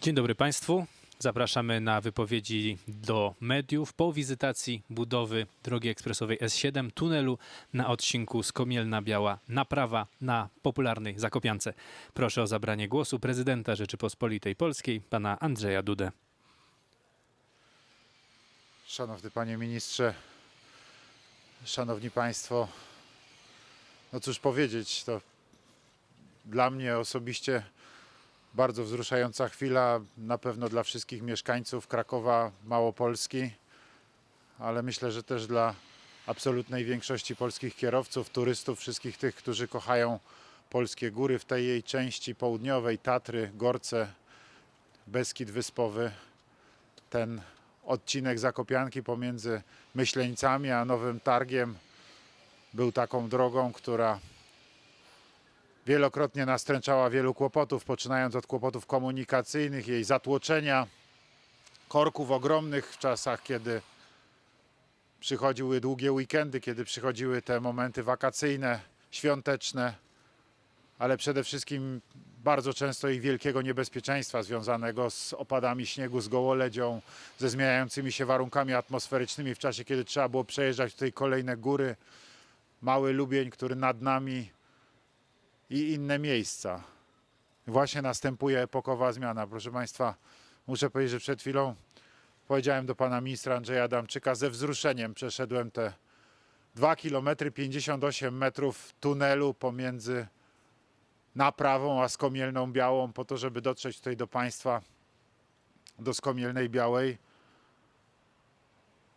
Dzień dobry Państwu. Zapraszamy na wypowiedzi do mediów po wizytacji budowy drogi ekspresowej S7, tunelu na odcinku Skomielna Biała Naprawa na popularnej Zakopiance. Proszę o zabranie głosu prezydenta Rzeczypospolitej Polskiej, pana Andrzeja Dudę. Szanowny panie ministrze, szanowni państwo, no cóż powiedzieć, to dla mnie osobiście bardzo wzruszająca chwila, na pewno dla wszystkich mieszkańców Krakowa, Małopolski, ale myślę, że też dla absolutnej większości polskich kierowców, turystów, wszystkich tych, którzy kochają polskie góry w tej jej części południowej, Tatry, Gorce, Beskid Wyspowy. Ten odcinek Zakopianki pomiędzy Myśleńcami a Nowym Targiem był taką drogą, która wielokrotnie nastręczała wielu kłopotów, poczynając od kłopotów komunikacyjnych, jej zatłoczenia, korków ogromnych w czasach, kiedy przychodziły długie weekendy, kiedy przychodziły te momenty wakacyjne, świąteczne, ale przede wszystkim bardzo często i wielkiego niebezpieczeństwa związanego z opadami śniegu, z gołoledzią, ze zmieniającymi się warunkami atmosferycznymi w czasie, kiedy trzeba było przejeżdżać tutaj kolejne góry, mały Lubień, który nad nami i inne miejsca. Właśnie następuje epokowa zmiana. Proszę Państwa, muszę powiedzieć, że przed chwilą powiedziałem do pana ministra Andrzeja Adamczyka, ze wzruszeniem przeszedłem te 2 km 58 metrów tunelu pomiędzy naprawą a Skomielną Białą po to, żeby dotrzeć tutaj do Państwa, do Skomielnej Białej.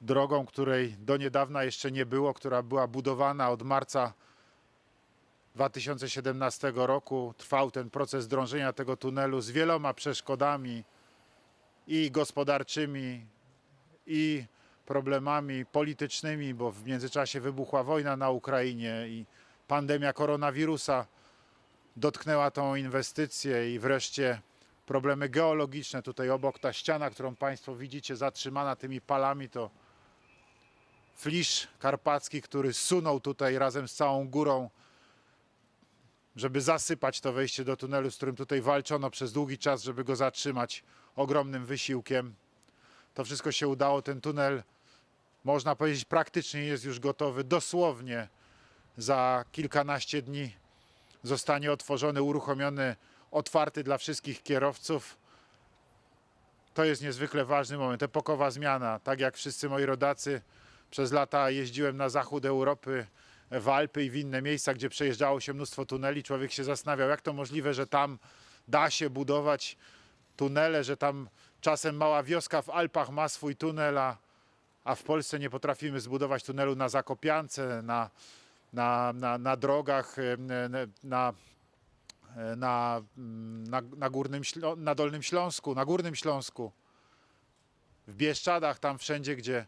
Drogą, której do niedawna jeszcze nie było, która była budowana od marca 2017 roku. Trwał ten proces drążenia tego tunelu z wieloma przeszkodami i gospodarczymi, i problemami politycznymi, bo w międzyczasie wybuchła wojna na Ukrainie i pandemia koronawirusa dotknęła tą inwestycję i wreszcie problemy geologiczne. Tutaj obok ta ściana, którą Państwo widzicie zatrzymana tymi palami, to flisz karpacki, który sunął tutaj razem z całą górą, żeby zasypać to wejście do tunelu, z którym tutaj walczono przez długi czas, żeby go zatrzymać ogromnym wysiłkiem. To wszystko się udało. Ten tunel, można powiedzieć, praktycznie jest już gotowy. Dosłownie za kilkanaście dni zostanie otworzony, uruchomiony, otwarty dla wszystkich kierowców. To jest niezwykle ważny moment, epokowa zmiana. Tak jak wszyscy moi rodacy, przez lata jeździłem na zachód Europy, w Alpy i w inne miejsca, gdzie przejeżdżało się mnóstwo tuneli. Człowiek się zastanawiał, jak to możliwe, że tam da się budować tunele, że tam czasem mała wioska w Alpach ma swój tunel, a, w Polsce nie potrafimy zbudować tunelu na Zakopiance, na, na, na, na drogach, na, na, na, na, górnym, na Dolnym Śląsku, na Górnym Śląsku, w Bieszczadach, tam wszędzie, gdzie,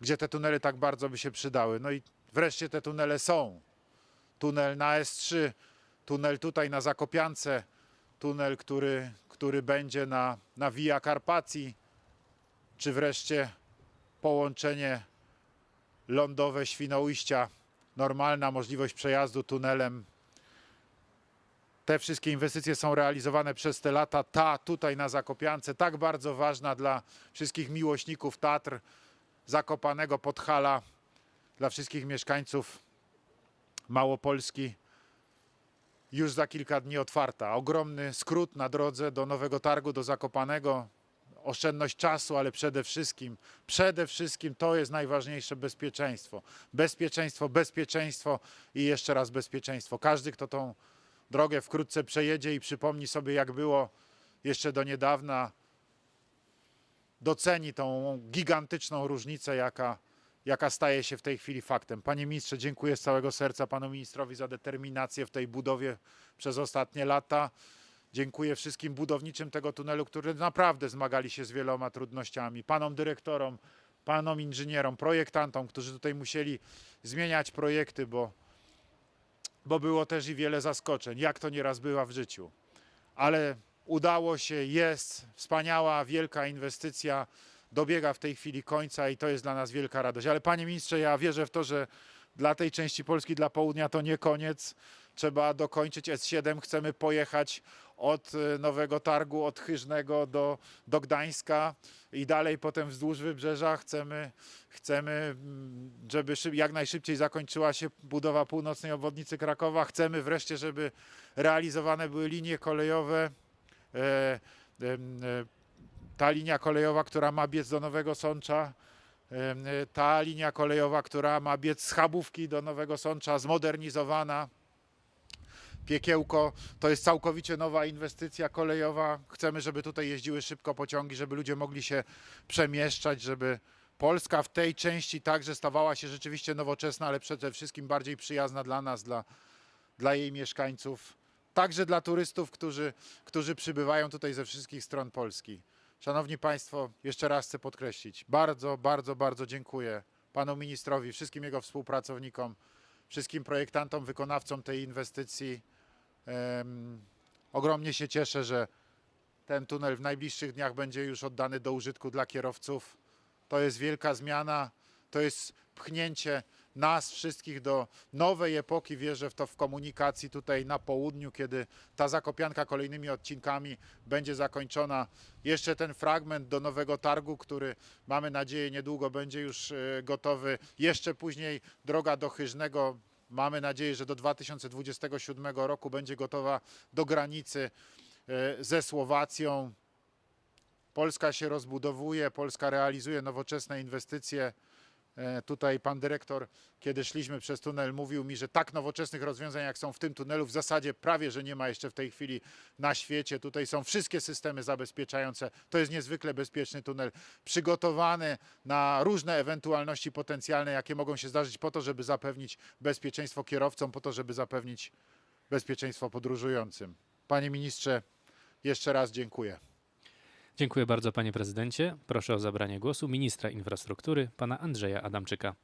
gdzie te tunele tak bardzo by się przydały. No i wreszcie te tunele są. Tunel na S3, tunel tutaj na Zakopiance, tunel, który, który będzie na, na Via Carpatii, czy wreszcie połączenie lądowe Świnoujścia, normalna możliwość przejazdu tunelem. Te wszystkie inwestycje są realizowane przez te lata. Ta tutaj na Zakopiance, tak bardzo ważna dla wszystkich miłośników Tatr, Zakopanego Podhala, dla wszystkich mieszkańców Małopolski. Już za kilka dni otwarta. Ogromny skrót na drodze do Nowego Targu, do Zakopanego. Oszczędność czasu, ale przede wszystkim, przede wszystkim to jest najważniejsze bezpieczeństwo. Bezpieczeństwo, bezpieczeństwo i jeszcze raz bezpieczeństwo. Każdy, kto tą drogę wkrótce przejedzie i przypomni sobie, jak było jeszcze do niedawna, doceni tą gigantyczną różnicę, jaka, jaka staje się w tej chwili faktem. Panie ministrze, dziękuję z całego serca panu ministrowi za determinację w tej budowie przez ostatnie lata. Dziękuję wszystkim budowniczym tego tunelu, którzy naprawdę zmagali się z wieloma trudnościami. Panom dyrektorom, panom inżynierom, projektantom, którzy tutaj musieli zmieniać projekty, bo, bo było też i wiele zaskoczeń, jak to nieraz bywa w życiu. Ale udało się, jest wspaniała, wielka inwestycja, dobiega w tej chwili końca i to jest dla nas wielka radość. Ale panie ministrze, ja wierzę w to, że dla tej części Polski, dla południa to nie koniec. Trzeba dokończyć S7, chcemy pojechać od e, Nowego Targu, od Chyżnego do, do Gdańska i dalej potem wzdłuż wybrzeża. Chcemy, chcemy mm, żeby szyb, jak najszybciej zakończyła się budowa północnej obwodnicy Krakowa. Chcemy wreszcie, żeby realizowane były linie kolejowe. E, em, e, ta linia kolejowa, która ma biec do Nowego Sącza, e, ta linia kolejowa, która ma biec z Chabówki do Nowego Sącza, zmodernizowana. Piekiełko to jest całkowicie nowa inwestycja kolejowa. Chcemy, żeby tutaj jeździły szybko pociągi, żeby ludzie mogli się przemieszczać, żeby Polska w tej części także stawała się rzeczywiście nowoczesna, ale przede wszystkim bardziej przyjazna dla nas, dla, dla jej mieszkańców, także dla turystów, którzy, którzy przybywają tutaj ze wszystkich stron Polski. Szanowni Państwo, jeszcze raz chcę podkreślić, bardzo, bardzo, bardzo dziękuję panu ministrowi, wszystkim jego współpracownikom, wszystkim projektantom, wykonawcom tej inwestycji. Em, ogromnie się cieszę, że ten tunel w najbliższych dniach będzie już oddany do użytku dla kierowców. To jest wielka zmiana, to jest pchnięcie nas wszystkich do nowej epoki. Wierzę w to w komunikacji tutaj na południu, kiedy ta zakopianka kolejnymi odcinkami będzie zakończona. Jeszcze ten fragment do nowego targu, który mamy nadzieję niedługo będzie już e, gotowy. Jeszcze później droga do Chyżnego. Mamy nadzieję, że do 2027 roku będzie gotowa do granicy e, ze Słowacją. Polska się rozbudowuje, Polska realizuje nowoczesne inwestycje. E, Tutaj pan dyrektor, kiedy szliśmy przez tunel, mówił mi, że tak nowoczesnych rozwiązań, jak są w tym tunelu, w zasadzie prawie, że nie ma jeszcze w tej chwili na świecie. Tutaj są wszystkie systemy zabezpieczające. To jest niezwykle bezpieczny tunel, przygotowany na różne ewentualności potencjalne, jakie mogą się zdarzyć, po to, żeby zapewnić bezpieczeństwo kierowcom, po to, żeby zapewnić bezpieczeństwo podróżującym. Panie ministrze, jeszcze raz dziękuję. Dziękuję bardzo panie prezydencie. Proszę o zabranie głosu ministra infrastruktury, pana Andrzeja Adamczyka.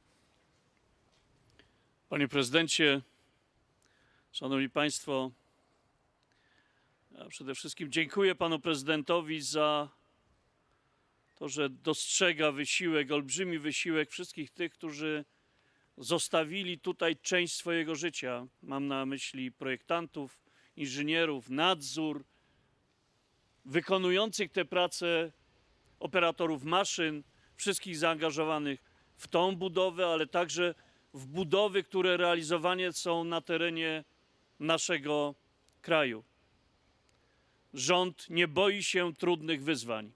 Panie prezydencie, szanowni państwo, ja przede wszystkim dziękuję panu prezydentowi za to, że dostrzega wysiłek, olbrzymi wysiłek wszystkich tych, którzy zostawili tutaj część swojego życia. Mam na myśli projektantów, inżynierów, nadzór, wykonujących te prace operatorów maszyn, wszystkich zaangażowanych w tą budowę, ale także w budowy, które realizowane są na terenie naszego kraju. Rząd nie boi się trudnych wyzwań.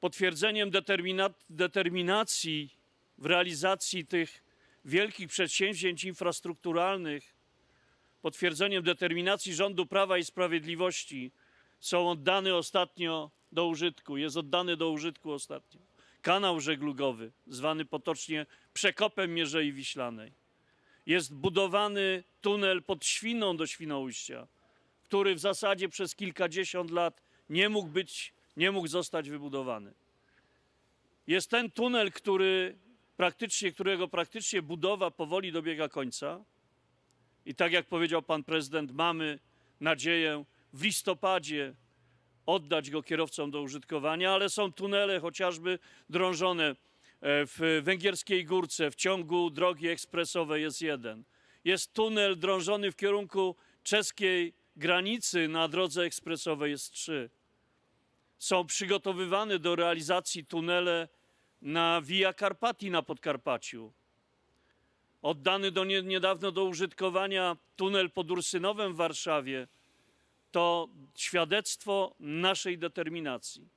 Potwierdzeniem determina- determinacji w realizacji tych wielkich przedsięwzięć infrastrukturalnych, potwierdzeniem determinacji rządu Prawa i Sprawiedliwości są oddane ostatnio do użytku, jest oddany do użytku ostatnio kanał żeglugowy, zwany potocznie przekopem Mierzei Wiślanej. Jest budowany tunel pod Świną do Świnoujścia, który w zasadzie przez kilkadziesiąt lat nie mógł być, nie mógł zostać wybudowany. Jest ten tunel, który praktycznie, którego praktycznie budowa powoli dobiega końca. I tak jak powiedział pan prezydent, mamy nadzieję w listopadzie oddać go kierowcom do użytkowania, ale są tunele chociażby drążone e, w Węgierskiej Górce, w ciągu drogi ekspresowej jest jeden. Jest tunel drążony w kierunku czeskiej granicy na drodze ekspresowej jest trzy. Są przygotowywane do realizacji tunele na Via Carpati na Podkarpaciu. Oddany do nie, niedawno do użytkowania tunel pod Ursynowem w Warszawie to świadectwo naszej determinacji.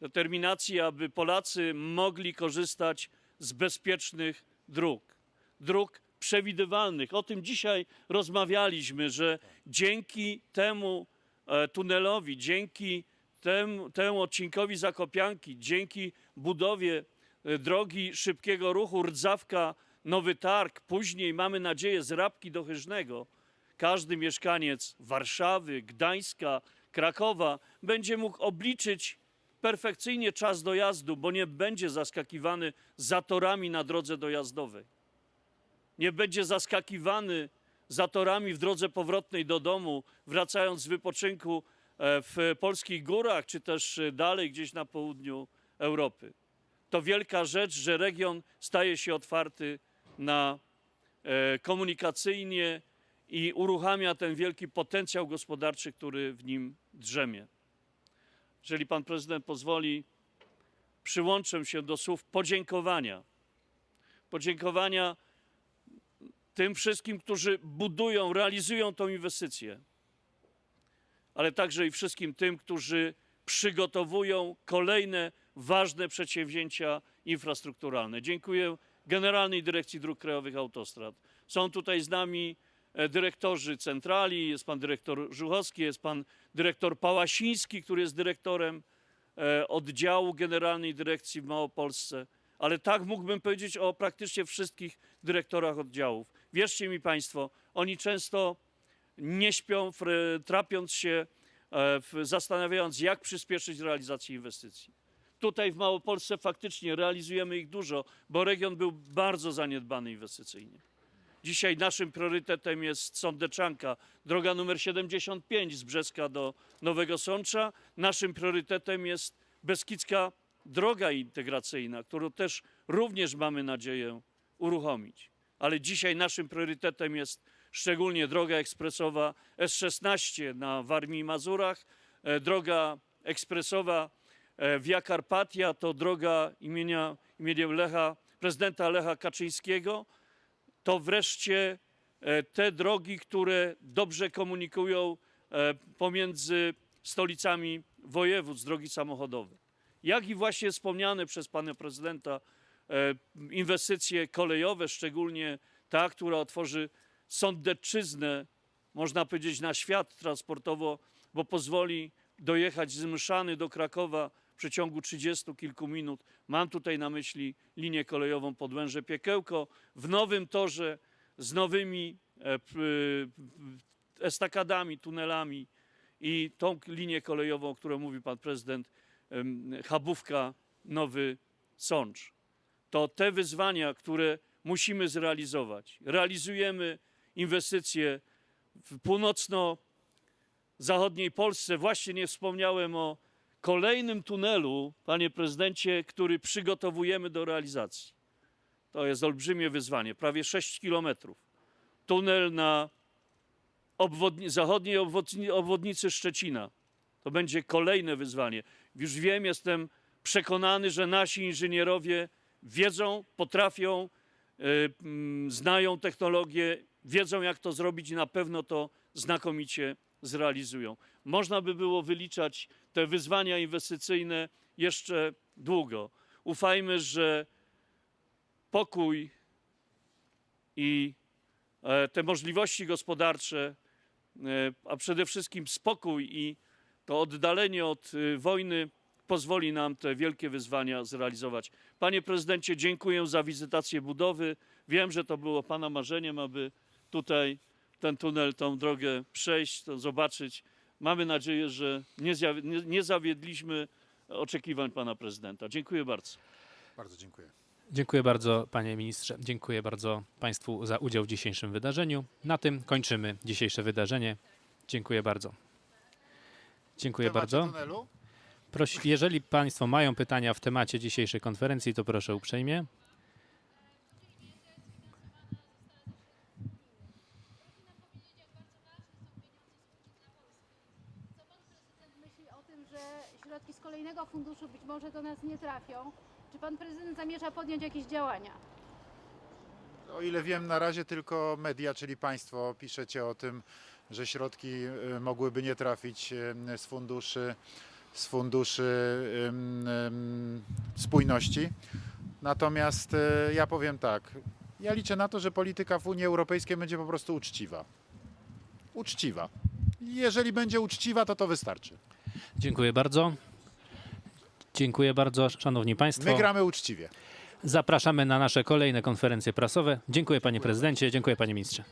Determinacji, aby Polacy mogli korzystać z bezpiecznych dróg, dróg przewidywalnych. O tym dzisiaj rozmawialiśmy, że dzięki temu e, tunelowi, dzięki temu, temu odcinkowi Zakopianki, dzięki budowie e, drogi szybkiego ruchu Rdzawka, Nowy Targ, później mamy nadzieję z Rabki do Chyżnego, każdy mieszkaniec Warszawy, Gdańska, Krakowa będzie mógł obliczyć perfekcyjnie czas dojazdu, bo nie będzie zaskakiwany zatorami na drodze dojazdowej. Nie będzie zaskakiwany zatorami w drodze powrotnej do domu, wracając z wypoczynku e, w polskich górach, czy też e, dalej gdzieś na południu Europy. To wielka rzecz, że region staje się otwarty na e, komunikacyjnie i uruchamia ten wielki potencjał gospodarczy, który w nim drzemie. Jeżeli pan prezydent pozwoli, przyłączę się do słów podziękowania. Podziękowania tym wszystkim, którzy budują, realizują tą inwestycję, ale także i wszystkim tym, którzy przygotowują kolejne ważne przedsięwzięcia infrastrukturalne. Dziękuję Generalnej Dyrekcji Dróg Krajowych Autostrad. Są tutaj z nami e, dyrektorzy centrali, jest pan dyrektor Żuchowski, jest pan dyrektor Pałasiński, który jest dyrektorem e, oddziału Generalnej Dyrekcji w Małopolsce. Ale tak mógłbym powiedzieć o praktycznie wszystkich dyrektorach oddziałów. Wierzcie mi Państwo, oni często nie śpią, trapiąc się, e, zastanawiając, jak przyspieszyć realizację inwestycji. Tutaj w Małopolsce faktycznie realizujemy ich dużo, bo region był bardzo zaniedbany inwestycyjnie. Dzisiaj naszym priorytetem jest Sądeczanka, droga numer 75 z Brzeska do Nowego Sącza. Naszym priorytetem jest Beskidzka droga integracyjna, którą też również mamy nadzieję uruchomić. Ale dzisiaj naszym priorytetem jest szczególnie droga ekspresowa S16 na Warmii i Mazurach, e, droga ekspresowa Via Carpatia to droga imienia, imieniem Lecha, prezydenta Lecha Kaczyńskiego. To wreszcie e, te drogi, które dobrze komunikują e, pomiędzy stolicami województw, drogi samochodowe. Jak i właśnie wspomniane przez pana prezydenta e, inwestycje kolejowe, szczególnie ta, która otworzy Sądecczyznę, można powiedzieć, na świat transportowo, bo pozwoli dojechać z Mszany do Krakowa przeciągu 30 kilku minut. Mam tutaj na myśli linię kolejową Podłęże Piekełko w nowym torze z nowymi e, p- estakadami, tunelami i tą linię kolejową, o której mówi pan prezydent, em, Chabówka, Nowy Sącz. To te wyzwania, które musimy zrealizować. Realizujemy inwestycje w północno-zachodniej Polsce. Właśnie nie wspomniałem o kolejnym tunelu, panie prezydencie, który przygotowujemy do realizacji. To jest olbrzymie wyzwanie, prawie 6 kilometrów. Tunel na obwodni- zachodniej obwodni- obwodnicy Szczecina. To będzie kolejne wyzwanie. Już wiem, jestem przekonany, że nasi inżynierowie wiedzą, potrafią, y, mm, znają technologię, wiedzą jak to zrobić i na pewno to znakomicie zrealizują. Można by było wyliczać te wyzwania inwestycyjne jeszcze długo. Ufajmy, że pokój i e, te możliwości gospodarcze, e, a przede wszystkim spokój i to oddalenie od y, wojny pozwoli nam te wielkie wyzwania zrealizować. Panie prezydencie, dziękuję za wizytację budowy. Wiem, że to było pana marzeniem, aby tutaj ten tunel, tą drogę przejść, to zobaczyć. Mamy nadzieję, że nie, zjawi- nie, nie zawiedliśmy oczekiwań pana prezydenta. Dziękuję bardzo. Bardzo dziękuję. Dziękuję bardzo, panie ministrze. Dziękuję bardzo państwu za udział w dzisiejszym wydarzeniu. Na tym kończymy dzisiejsze wydarzenie. Dziękuję bardzo. Dziękuję bardzo. Tunelu? Proś, jeżeli państwo mają pytania w temacie dzisiejszej konferencji, to proszę uprzejmie. myśli o tym, że środki z kolejnego funduszu być może do nas nie trafią. Czy pan prezydent zamierza podjąć jakieś działania? O ile wiem, na razie tylko media, czyli państwo, piszecie o tym, że środki y, mogłyby nie trafić y, z funduszy, z funduszy spójności. Natomiast y, ja powiem tak, ja liczę na to, że polityka w Unii Europejskiej będzie po prostu uczciwa. Uczciwa. Jeżeli będzie uczciwa, to to wystarczy. Dziękuję bardzo. Dziękuję bardzo, szanowni państwo. My gramy uczciwie. Zapraszamy na nasze kolejne konferencje prasowe. Dziękuję panie prezydencie, dziękuję panie ministrze.